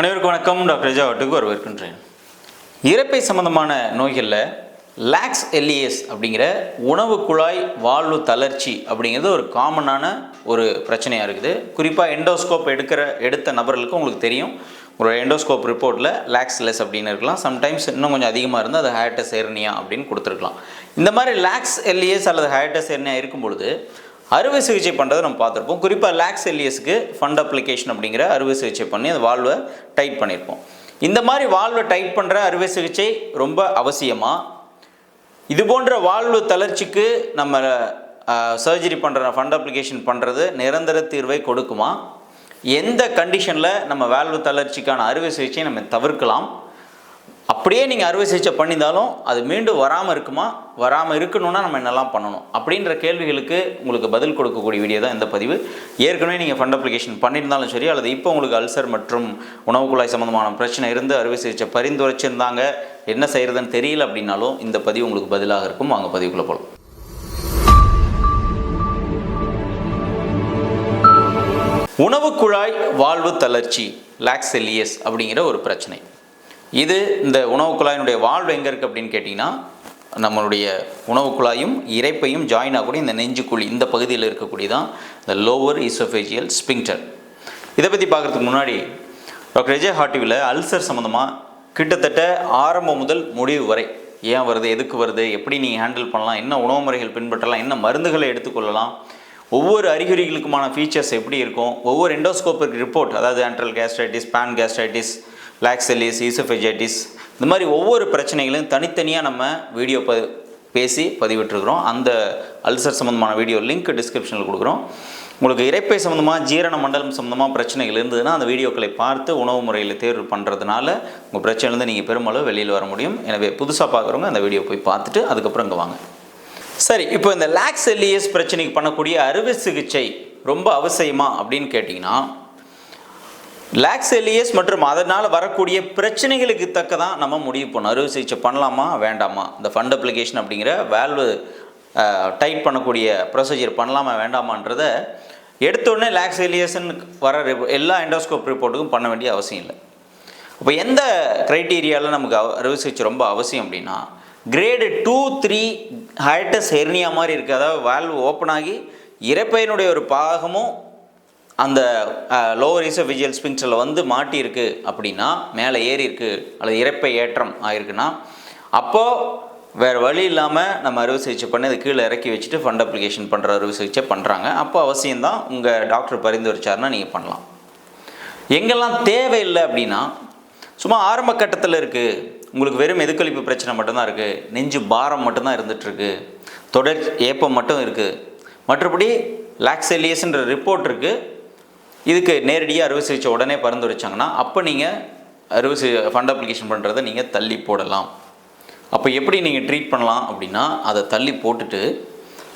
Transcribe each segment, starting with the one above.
அனைவருக்கும் வணக்கம். டாக்டர் ஜாவட்டுக்கு வரவேற்கின்றேன். இறப்பை சம்பந்தமான நோய்களில் லாக்ஸ் எல்இஎஸ் அப்படிங்கிற உணவு குழாய் வாழ்வு தளர்ச்சி அப்படிங்கிறது ஒரு காமனான ஒரு பிரச்சனையாக இருக்குது. குறிப்பாக எண்டோஸ்கோப் எடுக்கிற எடுத்த நபர்களுக்கு உங்களுக்கு தெரியும். ஒரு எண்டோஸ்கோப் ரிப்போர்ட்டில் லாக்ஸ் லெஸ் அப்படின்னு இருக்கலாம். சம்டைம்ஸ் இன்னும் கொஞ்சம் அதிகமாக இருந்தால் அது ஹயட்டஸ் எர்னியா அப்படின்னு கொடுத்துருக்கலாம். இந்த மாதிரி லாக்ஸ் எல்இஎஸ் அல்லது ஹயட்டஸ் எர்னியா இருக்கும் பொழுது அறுவை சிகிச்சை பண்ணுறதை நம்ம பார்த்துருப்போம். குறிப்பாக லேக்ஸ் எல்லியஸ்க்கு ஃபண்ட் அப்ளிகேஷன் அப்படிங்கிற அறுவை சிகிச்சை பண்ணி அந்த வால்வை டைட் பண்ணியிருப்போம். இந்த மாதிரி வால்வை டைட் பண்ணுற அறுவை சிகிச்சை ரொம்ப அவசியமாக இது போன்ற வாழ்வு தளர்ச்சிக்கு நம்ம சர்ஜரி பண்ணுற ஃபண்ட் அப்ளிகேஷன் பண்ணுறது நிரந்தர தீர்வை கொடுக்குமா? எந்த கண்டிஷனில் நம்ம வால்வு தளர்ச்சிக்கான அறுவை சிகிச்சையை நம்ம தவிர்க்கலாம்? அப்படியே நீங்கள் அறுவை சிகிச்சை பண்ணியிருந்தாலும் அது மீண்டும் வராமல் இருக்குமா? வராமல் இருக்கணும்னா நம்ம என்னெல்லாம் பண்ணணும்? அப்படின்ற கேள்விகளுக்கு உங்களுக்கு பதில் கொடுக்கக்கூடிய வீடியோ தான் இந்த பதிவு. ஏற்கனவே நீங்கள் ஃபண்ட் அப்ளிகேஷன் பண்ணியிருந்தாலும் சரி அல்லது இப்போ உங்களுக்கு அல்சர் மற்றும் உணவு குழாய் சம்மந்தமான பிரச்சனை இருந்து அறுவை சிகிச்சை பரிந்துரைச்சிருந்தாங்க என்ன செய்கிறதுன்னு தெரியல அப்படின்னாலும் இந்த பதிவு உங்களுக்கு பதிலாக இருக்கும். வாங்க பதிவுக்குள்ளே போகலாம் உணவு குழாய் வாழ்வு தளர்ச்சி லாக்ஸெலியஸ் அப்படிங்கிற ஒரு பிரச்சனை. இது இந்த உணவு குழாயினுடைய வாழ்வு எங்கே இருக்குது அப்படின்னு கேட்டிங்கன்னா நம்மளுடைய உணவு குழாயும் இறைப்பையும் ஜாயின் ஆகக்கூடிய இந்த நெஞ்சுக்குழி இந்த பகுதியில் இருக்கக்கூடியதான் இந்த லோவர் இசோஃபேஜியல் ஸ்பிங்டர் இதை பற்றி பார்க்குறதுக்கு முன்னாடி டாக்டர் விஜய் ஹாட்டிவில் அல்சர் சம்மந்தமாக கிட்டத்தட்ட ஆரம்பம் முதல் முடிவு வரை ஏன் வருது எதுக்கு வருது எப்படி நீங்கள் ஹேண்டில் பண்ணலாம் என்ன உணவு முறைகள் பின்பற்றலாம் என்ன மருந்துகளை எடுத்துக்கொள்ளலாம் ஒவ்வொரு அறிகுறிகளுக்குமான ஃபீச்சர்ஸ் எப்படி இருக்கும் ஒவ்வொரு எண்டோஸ்கோபிக் ரிப்போர்ட் அதாவது ஆன்ட்ரல் கேஸ்ட்ரைட்டிஸ் பேன் கேஸ்ட்ரைட்டிஸ் லாக்ஸெலிஸ் ஈசோஃபெஜைட்டிஸ் இந்த மாதிரி ஒவ்வொரு பிரச்சனைகளையும் தனித்தனியாக நம்ம வீடியோ ப பேசி பதிவிட்டுருக்குறோம். அந்த அல்சர் சம்மந்தமான வீடியோ லிங்க் டிஸ்கிரிப்ஷனில் கொடுக்குறோம். உங்களுக்கு இறைப்பை சம்மந்தமாக ஜீரண மண்டலம் சம்மந்தமாக பிரச்சனைகள் இருந்ததுன்னா அந்த வீடியோக்களை பார்த்து உணவு முறையில் தேர்வு பண்ணுறதுனால உங்கள் பிரச்சனையிலேருந்து நீங்கள் பெருமளவு வெளியில் வர முடியும். எனவே புதுசாக பார்க்குறவங்க அந்த வீடியோ போய் பார்த்துட்டு அதுக்கப்புறம் இங்கே வாங்க. சரி இப்போ இந்த லாக்ஸ் எல்லியஸ் பிரச்சனைக்கு பண்ணக்கூடிய அறுவை சிகிச்சை ரொம்ப அவசியமா அப்படின்னு கேட்டிங்கன்னா லேக்ஸ் எல்இஎஸ் மற்றும் அதனால் வரக்கூடிய பிரச்சனைகளுக்கு தக்க தான் நம்ம முடிவு பண்ணணும் அறுவை சிகிச்சை பண்ணலாமா? வேண்டாமா? இந்த ஃபண்ட் அப்ளிகேஷன் அப்படிங்கிற வேல்வு டைட் பண்ணக்கூடிய ப்ரொசீஜர் பண்ணலாமா? வேண்டாமான்றதை எடுத்தோடனே லேக்ஸ் எல்இஎஸ்ன்னு வர எல்லா எண்டோஸ்கோப் ரிப்போர்ட்டுக்கும் பண்ண வேண்டிய அவசியம் இல்லை. இப்போ எந்த க்ரைட்டீரியாவில் நமக்கு அறுவை சிகிச்சை ரொம்ப அவசியம் அப்படின்னா grade two three hiatus hernia மாதிரி இருக்குது அதாவது வால்வ் ஓப்பன் ஆகி இறப்பையினுடைய ஒரு பாகமும் அந்த லோவர் ஈசோஃபிஜியல் ஸ்பிங்ஸில் வந்து மாட்டியிருக்கு அப்படின்னா மேலே ஏறி இருக்குது அல்லது இறப்பை ஏற்றம் ஆயிருக்குன்னா அப்போது வேறு வழி இல்லாமல் நம்ம அறுவை சிகிச்சை பண்ணி அது கீழே இறக்கி வச்சுட்டு ஃபண்ட் அப்ளிகேஷன் பண்ணுற அறுவை சிகிச்சை பண்ணுறாங்க அப்போ அவசியம்தான் உங்கள் டாக்டர் பரிந்துரைச்சாருன்னா நீங்கள் பண்ணலாம். எங்கெல்லாம் தேவையில்லை அப்படின்னா சும்மா ஆரம்ப கட்டத்தில் இருக்குது உங்களுக்கு வெறும் எதுக்களிப்பு பிரச்சனை மட்டும்தான் இருக்குது நெஞ்சு பாரம் மட்டும்தான் இருந்துகிட்ருக்கு தொடர் ஏப்பம் மட்டும் இருக்குது மற்றபடி லாக்ஸெலியஸ்ன்ற ரிப்போர்ட் இருக்குது இதுக்கு நேரடியாக அறுவை சிகிச்சை உடனே பரிந்துரைச்சாங்கன்னா அப்போ நீங்கள் அறுவை சி ஃபண்ட் அப்ளிகேஷன் பண்ணுறதை நீங்கள் தள்ளி போடலாம். அப்போ எப்படி நீங்கள் ட்ரீட் பண்ணலாம் அப்படின்னா அதை தள்ளி போட்டுட்டு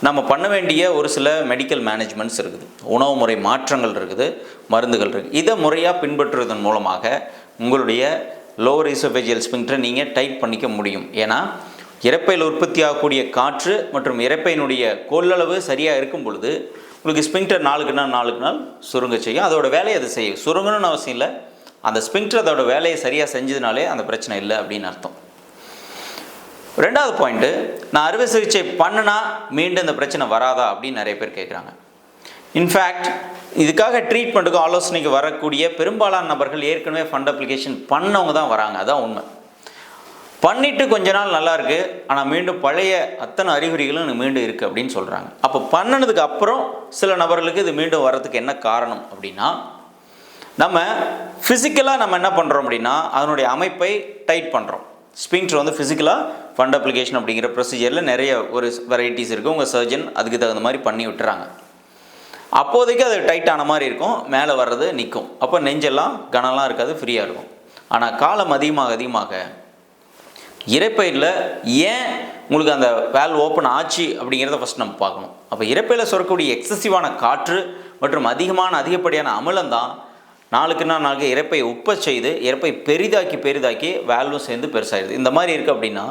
நம்ம பண்ண வேண்டிய ஒரு சில மெடிக்கல் மேனேஜ்மெண்ட்ஸ் இருக்குது. உணவு முறை மாற்றங்கள் இருக்குது மருந்துகள் இருக்குது இதை முறையாக பின்பற்றுவதன் மூலமாக உங்களுடைய லோவர் இசோபேஜியல் ஸ்பிங்டரை நீங்கள் டைட் பண்ணிக்க முடியும். ஏன்னா இறப்பையில் உற்பத்தி ஆகக்கூடிய காற்று மற்றும் இறப்பையினுடைய கொள்ளளவு சரியாக இருக்கும் பொழுது உங்களுக்கு ஸ்பிங்டர் நாளுக்கு நாள் நாளுக்கு நாள் சுருங்க செய்யும். அதோட வேலையை அது செய்யும். சுருங்கணும்னு அவசியம் இல்லை. அந்த ஸ்பிங்டர் அதோட வேலையை சரியாக செஞ்சதுனாலே அந்த பிரச்சனை இல்லை அப்படின்னு அர்த்தம். ரெண்டாவது பாயிண்ட்டு நான் அறுவை சிகிச்சை பண்ணுனா மீண்டும் இந்த பிரச்சனை வராதா அப்படின்னு நிறைய பேர் கேட்குறாங்க இன்ஃபேக்ட் இதுக்காக ட்ரீட்மெண்ட்டுக்கு ஆலோசனைக்கு வரக்கூடிய பெரும்பாலான நபர்கள் ஏற்கனவே ஃபண்ட் அப்ளிகேஷன் பண்ணவங்க தான் வராங்க. அதான் உண்மை. பண்ணிட்டு கொஞ்ச நாள் நல்லா இருக்கு. ஆனால் மீண்டும் பழைய அத்தனை அறிகுறிகளும் மீண்டும் இருக்குது அப்படின்னு சொல்கிறாங்க அப்போ பண்ணினதுக்கு அப்புறம் சில நபர்களுக்கு இது மீண்டும் வர்றதுக்கு என்ன காரணம் அப்படின்னா நம்ம ஃபிசிக்கலாக நம்ம என்ன பண்ணுறோம் அப்படின்னா அதனுடைய அமைப்பை டைட் பண்ணுறோம் ஸ்பிங்டர் வந்து ஃபிசிக்கலாக ஃபண்ட் அப்ளிகேஷன் அப்படிங்கிற ப்ரொசீஜரில் நிறைய ஒரு வெரைட்டிஸ் இருக்குது உங்கள் சர்ஜன் அதுக்கு தகுந்த மாதிரி பண்ணி விட்டுறாங்க. அப்போதைக்கு அது டைட் ஆன மாதிரி இருக்கும். மேலே வர்றது நிற்கும் அப்போ நெஞ்செல்லாம் கனலாம் இருக்காது ஃப்ரீயாக இருக்கும். ஆனால் காலம் அதிகமாக அதிகமாக இறைப்பையில் ஏன் உங்களுக்கு அந்த வேல் ஓப்பன் ஆச்சு அப்படிங்கிறத ஃபஸ்ட் நம்ம பார்க்கணும். அப்போ இறப்பையில் சுரக்கக்கூடிய எக்ஸசிவான காற்று மற்றும் அதிகமான அதிகப்படியான அமிலம் தான் நாளுக்கு நாள் நாளுக்கு இறப்பை உப்ப செய்து இறப்பை பெரிதாக்கி பெரிதாக்கி வேல்வும் சேர்ந்து பெருசாகிடுது இந்த மாதிரி இருக்குது அப்படின்னா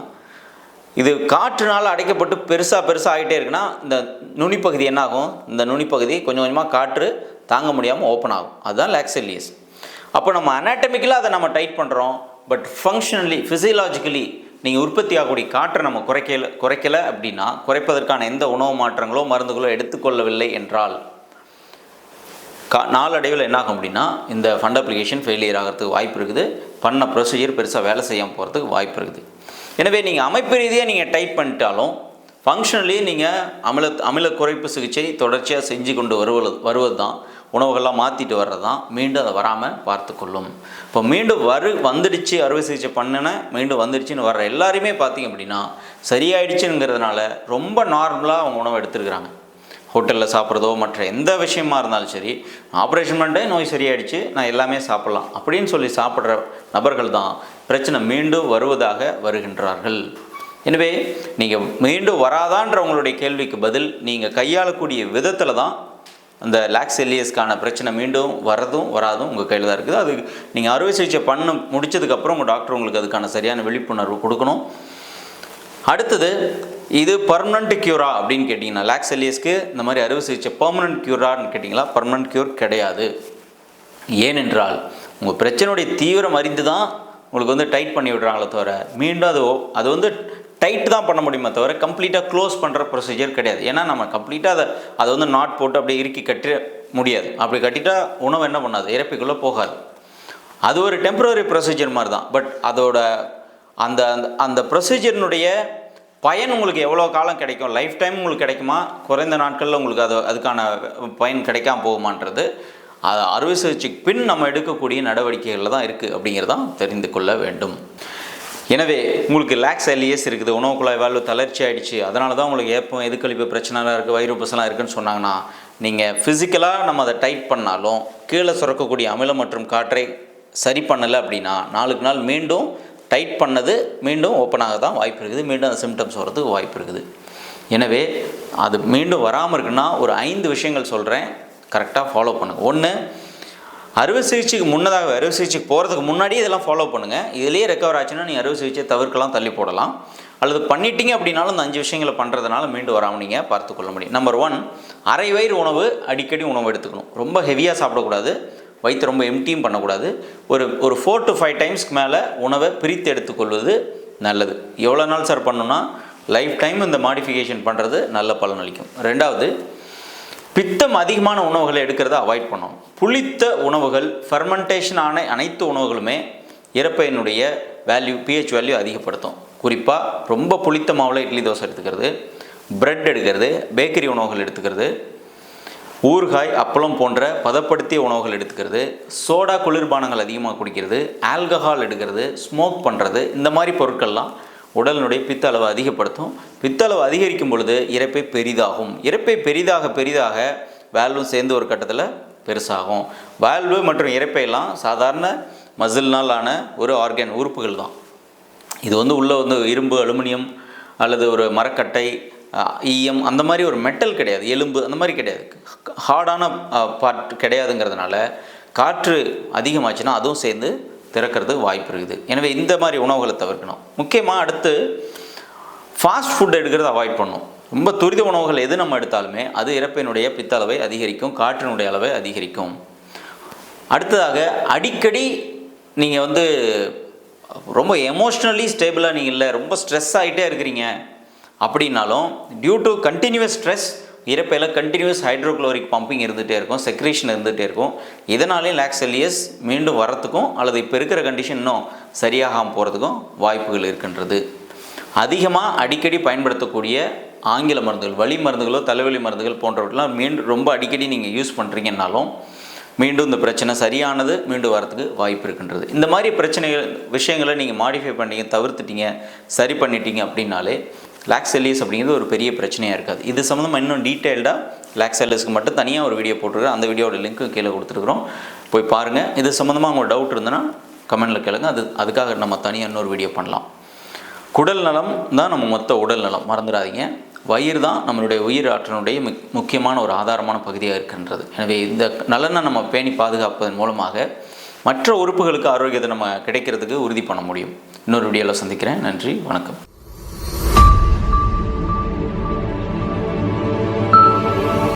இது காற்றுனால் அடைக்கப்பட்டு பெருசாக பெருசாக ஆகிட்டே இருக்குன்னா இந்த நுனிப்பகுதி என்ன ஆகும் இந்த நுனிப்பகுதி கொஞ்சம் கொஞ்சமாக காற்று தாங்க முடியாமல் ஓப்பன் ஆகும். அதுதான் லாக்ஸெல்லியஸ் அப்போ நம்ம அனாட்டமிக்கலாக அதை நம்ம டைட் பண்ணுறோம் பட் ஃபங்க்ஷனலி ஃபிசியலாஜிக்கலி நீங்கள் உற்பத்தி ஆகக்கூடிய காற்றை நம்ம குறைக்கல குறைக்கல அப்படின்னா குறைப்பதற்கான எந்த உணவு மாற்றங்களோ மருந்துகளோ எடுத்துக்கொள்ளவில்லை என்றால் கா நாளடைவில் என்ன ஆகும் அப்படின்னா இந்த ஃபண்ட் அப்ளிகேஷன் ஃபெயிலியர் ஆகிறதுக்கு வாய்ப்பு இருக்குது. பண்ண ப்ரொசீஜர் பெருசாக வேலை செய்யாமல் போகிறதுக்கு வாய்ப்பு இருக்குது. எனவே நீங்கள் அமைப்பு ரீதியாக நீங்கள் டைப் பண்ணிட்டாலும் ஃபங்க்ஷனலி நீங்கள் அமில அமில குறைப்பு சிகிச்சை தொடர்ச்சியாக செஞ்சு கொண்டு வருவது வருவது தான் உணவுகள்லாம் மாற்றிட்டு வர்றது தான் மீண்டும் அதை வராமல் பார்த்துக்கொள்ளும். இப்போ மீண்டும் வரு வந்துடுச்சு அறுவை சிகிச்சை பண்ணினேன் மீண்டும் வந்துடுச்சுன்னு வர்ற எல்லாருமே பார்த்தீங்க அப்படின்னா சரியாயிடுச்சுங்கிறதுனால ரொம்ப நார்மலாக அவங்க உணவு எடுத்துருக்குறாங்க. ஹோட்டலில் சாப்பிட்றதோ மற்ற எந்த விஷயமா இருந்தாலும் சரி ஆப்ரேஷன் பண்ணிட்டே நோய் சரியாயிடுச்சு நான் எல்லாமே சாப்பிட்லாம் அப்படின்னு சொல்லி சாப்பிட்ற நபர்கள் தான் பிரச்சனை மீண்டும் வருவதாக வருகின்றார்கள். எனவே நீங்கள் மீண்டும் வராதான்ற உங்களுடைய கேள்விக்கு பதில் நீங்கள் கையாளக்கூடிய விதத்தில் தான் அந்த லாக்ஸ் எல்லியஸ்க்கான பிரச்சனை மீண்டும் வரதும் வராதும் உங்கள் கையில் தான் இருக்குது. அது நீங்கள் அறுவை சிகிச்சை பண்ண முடிச்சதுக்கப்புறம் உங்கள் டாக்டர் உங்களுக்கு அதுக்கான சரியான விழிப்புணர்வு கொடுக்கணும். அடுத்தது இது பர்மனண்ட் க்யூரா அப்படின்னு கேட்டிங்கன்னா லாக்ஸ் எல்லியஸ்க்கு இந்த மாதிரி அறுவை சிகிச்சை பர்மனண்ட் க்யூரான்னு கேட்டிங்களா? பர்மனண்ட் க்யூர் கிடையாது. ஏனென்றால் உங்கள் பிரச்சனையுடைய தீவிரம் அறிந்து தான் உங்களுக்கு வந்து டைட் பண்ணி விடுறாங்களே தவிர மீண்டும் அது அது வந்து டைட் தான் பண்ண முடியுமே தவிர கம்ப்ளீட்டாக க்ளோஸ் பண்ணுற ப்ரொசீஜர் கிடையாது. ஏன்னா நம்ம கம்ப்ளீட்டாக அதை அதை வந்து நாட் போட்டு அப்படியே இறுக்கி கட்டி முடியாது. அப்படி கட்டிட்டால் உணவு என்ன பண்ணாது? இறப்பிக்குள்ளே போகாது. அது ஒரு டெம்பரரி ப்ரொசீஜர் மாதிரி தான் பட் அதோட அந்த அந்த அந்த ப்ரொசீஜர்னுடைய பயன் உங்களுக்கு எவ்வளோ காலம் கிடைக்கும்? லைஃப் டைம் உங்களுக்கு கிடைக்குமா? குறைந்த நாட்களில் உங்களுக்கு அது அதுக்கான பயன் கிடைக்காம போகுமான்றது அது அறுவை சிகிச்சைக்கு பின் நம்ம எடுக்கக்கூடிய நடவடிக்கைகளில் தான் இருக்குது அப்படிங்கிறதான் தெரிந்து கொள்ள வேண்டும். எனவே உங்களுக்கு லேக்ஸ் எல்இஎஸ் இருக்குது உணவு குழாய் வாழ்வு தளர்ச்சி ஆயிடுச்சு அதனால தான் உங்களுக்கு ஏப்பம் எதுக்கழிப்பு பிரச்சனைலாம் இருக்குது வயிறு பசலாம் இருக்குன்னு சொன்னாங்கன்னா நீங்கள் ஃபிசிக்கலாக நம்ம அதை டைட் பண்ணாலும் கீழே சுரக்கக்கூடிய அமிலம் மற்றும் காற்றை சரி பண்ணலை அப்படின்னா நாளுக்கு நாள் மீண்டும் டைட் பண்ணது மீண்டும் ஓப்பன் ஆக தான் வாய்ப்பு இருக்குது மீண்டும் அந்த சிம்டம்ஸ் வர்றதுக்கு வாய்ப்பு இருக்குது. எனவே அது மீண்டும் வராமல் இருக்குன்னா ஒரு ஐந்து விஷயங்கள் சொல்கிறேன் கரெக்டாக ஃபாலோ பண்ணுங்கள் ஒன்று அறுவை சிகிச்சைக்கு முன்னதாக அறுவை சிகிச்சைக்கு போகிறதுக்கு முன்னாடியே இதெல்லாம் ஃபாலோ பண்ணுங்கள் இதுலேயே ரெக்கவர் ஆச்சுன்னா நீங்கள் அறுவை சிகிச்சை தவிர்க்கலாம் தள்ளி போடலாம். அல்லது பண்ணிட்டீங்க அப்படின்னாலும் இந்த அஞ்சு விஷயங்களை பண்ணுறதுனால மீண்டும் வராமல் நீங்கள் பார்த்துக்கொள்ள முடியும். நம்பர் ஒன் அரை வயிறு உணவு அடிக்கடி உணவு எடுத்துக்கணும். ரொம்ப ஹெவியாக சாப்பிடக்கூடாது. வயிற்று ரொம்ப எம்டியும் பண்ணக்கூடாது. ஒரு ஒரு ஃபோர் டு ஃபைவ் டைம்ஸ்க்கு மேலே உணவை பிரித்து எடுத்துக்கொள்வது நல்லது. எவ்வளோ நாள் சார் பண்ணணும்னா லைஃப் டைம் இந்த மாடிஃபிகேஷன் பண்ணுறது நல்ல பலனளிக்கும் ரெண்டாவது பித்தம் அதிகமான உணவுகளை எடுக்கிறத அவாய்ட் பண்ணணும். புளித்த உணவுகள் ஃபெர்மெண்டேஷன் ஆன அனைத்து உணவுகளுமே இறப்பையினுடைய வேல்யூ பிஹெச் வேல்யூ அதிகப்படுத்தும். குறிப்பாக ரொம்ப புளித்த மாவில் இட்லி தோசை எடுத்துக்கிறது பிரெட் எடுக்கிறது பேக்கரி உணவுகள் எடுத்துக்கிறது ஊறுகாய் அப்பளம் போன்ற பதப்படுத்திய உணவுகள் எடுத்துக்கிறது சோடா குளிர்பானங்கள் அதிகமாக குடிக்கிறது ஆல்கஹால் எடுக்கிறது ஸ்மோக் பண்ணுறது இந்த மாதிரி பொருட்கள்லாம் உடலினுடைய பித்த அளவை அதிகப்படுத்தும். பித்த அளவு அதிகரிக்கும் பொழுது இறப்பை பெரிதாகும். இறப்பை பெரிதாக பெரிதாக வேல்வும் சேர்ந்து ஒரு கட்டத்தில் பெருசாகும். வேல்வு மற்றும் இறப்பையெல்லாம் சாதாரண மசில்னால் ஆன ஒரு ஆர்கன் உறுப்புகள் தான். இது வந்து உள்ளே வந்து இரும்பு அலுமினியம் அல்லது ஒரு மரக்கட்டை ஈயம் அந்த மாதிரி ஒரு மெட்டல் கிடையாது. எலும்பு அந்த மாதிரி கிடையாது. ஹார்டான பார்ட் கிடையாதுங்கிறதுனால காற்று அதிகமாச்சுன்னா அதுவும் சேர்ந்து திறக்கிறது வாய்ப்பு இருக்குது. எனவே இந்த மாதிரி உணவுகளை தவிர்க்கணும். முக்கியமாக அடுத்து ஃபாஸ்ட் ஃபுட் எடுக்கிறத அவாய்ட் பண்ணணும். ரொம்ப துரித உணவுகள் எது நம்ம எடுத்தாலுமே அது இறப்பினுடைய பித்த அளவை அதிகரிக்கும் காற்றினுடைய அளவை அதிகரிக்கும். அடுத்ததாக அடிக்கடி நீங்கள் வந்து ரொம்ப எமோஷ்னலி ஸ்டேபிளாக நீங்கள் இல்லை ரொம்ப ஸ்ட்ரெஸ் ஆகிட்டே இருக்கிறீங்க அப்படின்னாலும் டியூ டு கண்டினியூஸ் ஸ்ட்ரெஸ் இறப்பையில் கண்டினியூஸ் ஹைட்ரோக்ளோரிக் பம்பிங் இருந்துகிட்டே இருக்கும் செக்ரேஷன் இருந்துகிட்டே இருக்கும். இதனாலே லாக்ஸெலியஸ் மீண்டும் வரத்துக்கும் அல்லது இப்போ இருக்கிற கண்டிஷன் இன்னும் சரியாகாமல் போகிறதுக்கும் வாய்ப்புகள் இருக்கின்றது. அதிகமாக அடிக்கடி பயன்படுத்தக்கூடிய ஆங்கில மருந்துகள் வலி மருந்துகளோ தலைவலி மருந்துகள் போன்றவற்றெல்லாம் மீண்டும் ரொம்ப அடிக்கடி நீங்கள் யூஸ் பண்ணுறீங்கன்னாலும் மீண்டும் இந்த பிரச்சனை சரியானது மீண்டும் வரத்துக்கு வாய்ப்பு இருக்கின்றது. இந்த மாதிரி பிரச்சனைகள் விஷயங்களை நீங்கள் மாடிஃபை பண்ணீங்க தவிர்த்துட்டீங்க சரி பண்ணிட்டீங்க அப்படின்னாலே லாக்ஸெல்லியஸ் அப்படிங்கிறது ஒரு பெரிய பிரச்சனையாக இருக்காது. இது சம்மந்தமாக இன்னும் டீட்டெயில்டாக லாக்ஸெல்லியஸ்க்கு மட்டும் தனியாக ஒரு வீடியோ போட்டிருக்கேன். அந்த வீடியோட லிங்க்கு கீழே கொடுத்துருக்குறோம். போய் பாருங்கள் இது சம்மந்தமாக உங்கள் டவுட் இருந்ததுன்னா கமெண்டில் கேளுங்க. அது அதுக்காக நம்ம தனியாக இன்னொரு வீடியோ பண்ணலாம். குடல் நலம் தான் நம்ம மொத்த உடல் நலம். மறந்துடாதீங்க. வயிறு தான் நம்மளுடைய உயிர் ஆற்றினுடைய முக்கியமான ஒரு ஆதாரமான பகுதியாக இருக்கின்றது. எனவே இந்த நலனை நம்ம பேணி பாதுகாப்பதன் மூலமாக மற்ற உறுப்புகளுக்கு ஆரோக்கியத்தை நம்ம கிடைக்கிறதுக்கு உறுதி பண்ண முடியும். இன்னொரு வீடியோவில் சந்திக்கிறேன். நன்றி. வணக்கம்.